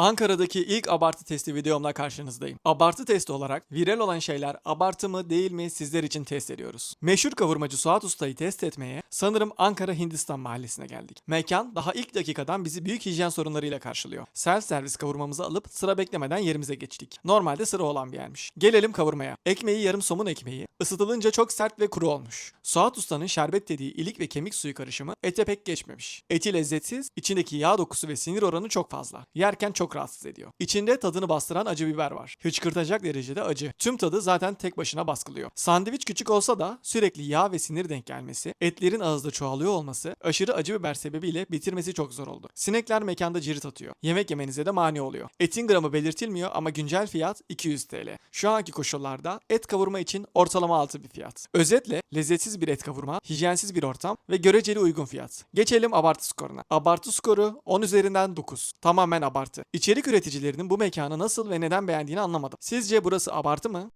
Ankara'daki ilk abartı testi videomla karşınızdayım. Abartı testi olarak viral olan şeyler abartı mı değil mi sizler için test ediyoruz. Meşhur kavurmacı Suat Usta'yı test etmeye sanırım Ankara Hindistan mahallesine geldik. Mekan daha ilk dakikadan bizi büyük hijyen sorunlarıyla karşılıyor. Self servis kavurmamızı alıp sıra beklemeden yerimize geçtik. Normalde sıra olan bir yermiş. Gelelim kavurmaya. Ekmeği yarım somun ekmeği. Isıtılınca çok sert ve kuru olmuş. Suat Usta'nın şerbet dediği ilik ve kemik suyu karışımı ete pek geçmemiş. Eti lezzetsiz, içindeki yağ dokusu ve sinir oranı çok fazla. Yerken çok rahatsız ediyor. İçinde tadını bastıran acı biber var. Hıçkırtacak derecede acı. Tüm tadı zaten tek başına baskılıyor. Sandviç küçük olsa da sürekli yağ ve sinir denk gelmesi, etlerin ağızda çoğalıyor olması, aşırı acı biber sebebiyle bitirmesi çok zor oldu. Sinekler mekanda cirit atıyor. Yemek yemenize de mani oluyor. Etin gramı belirtilmiyor ama güncel fiyat 200 TL. Şu anki koşullarda et kavurma için ortalama altı bir fiyat. Özetle lezzetsiz bir et kavurma, hijyensiz bir ortam ve göreceli uygun fiyat. Geçelim abartı skoruna. Abartı skoru 10 üzerinden 9. Tamamen abartı. İçerik üreticilerinin bu mekanı nasıl ve neden beğendiğini anlamadım. Sizce burası abartı mı?